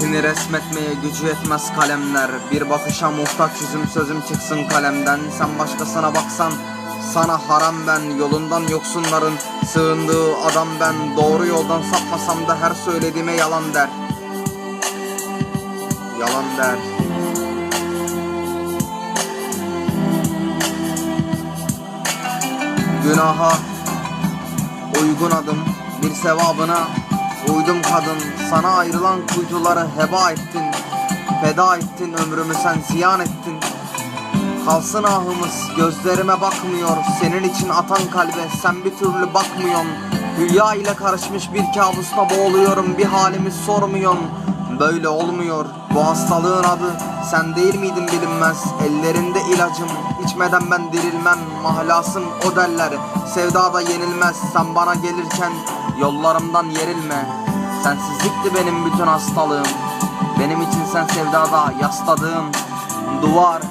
Seni resmetmeye gücü yetmez kalemler. Bir bakışa muhtaç yüzüm sözüm çıksın kalemden. Sen başkasına baksan sana haram ben. Yolundan yoksunların sığındığı adam ben. Doğru yoldan sapmasam da her söylediğime yalan der. Yalan der. Günaha uygun adım bir sevabına uydum kadın sana ayrılan kuytuları heba ettin. Feda ettin ömrümü sen ziyan ettin. Kalsın ahımız gözlerime bakmıyor. Senin için atan kalbe sen bir türlü bakmıyorsun. Hülya ile karışmış bir kabusla boğuluyorum bir halimi sormuyorsun. Böyle olmuyor bu hastalığın adı sen değil miydin bilinmez. Ellerinde ilacım içmeden ben dirilmem. Mahlasım o derler sevdada yenilmez. Sen bana gelirken yollarımdan yerilme. Sensizlikti benim bütün hastalığım. Benim için sen sevdada yasladığın duvar.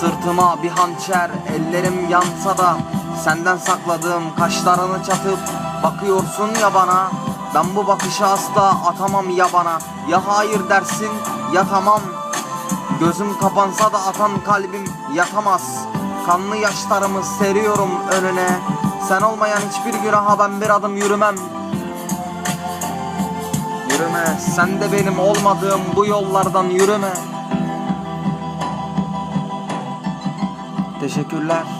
Sırtıma bir hançer ellerim yansa da Senden sakladığım kaşlarını çatıp Bakıyorsun ya bana. Ben bu bakışı asla atamam ya bana. Ya hayır dersin ya tamam. Gözüm kapansa da atan kalbim yatamaz. Kanlı yaşlarımı seriyorum önüne Sen olmayan hiçbir günaha ben bir adım yürümem Yürüme sen de benim olmadığım bu yollardan yürüme Teşekkürler.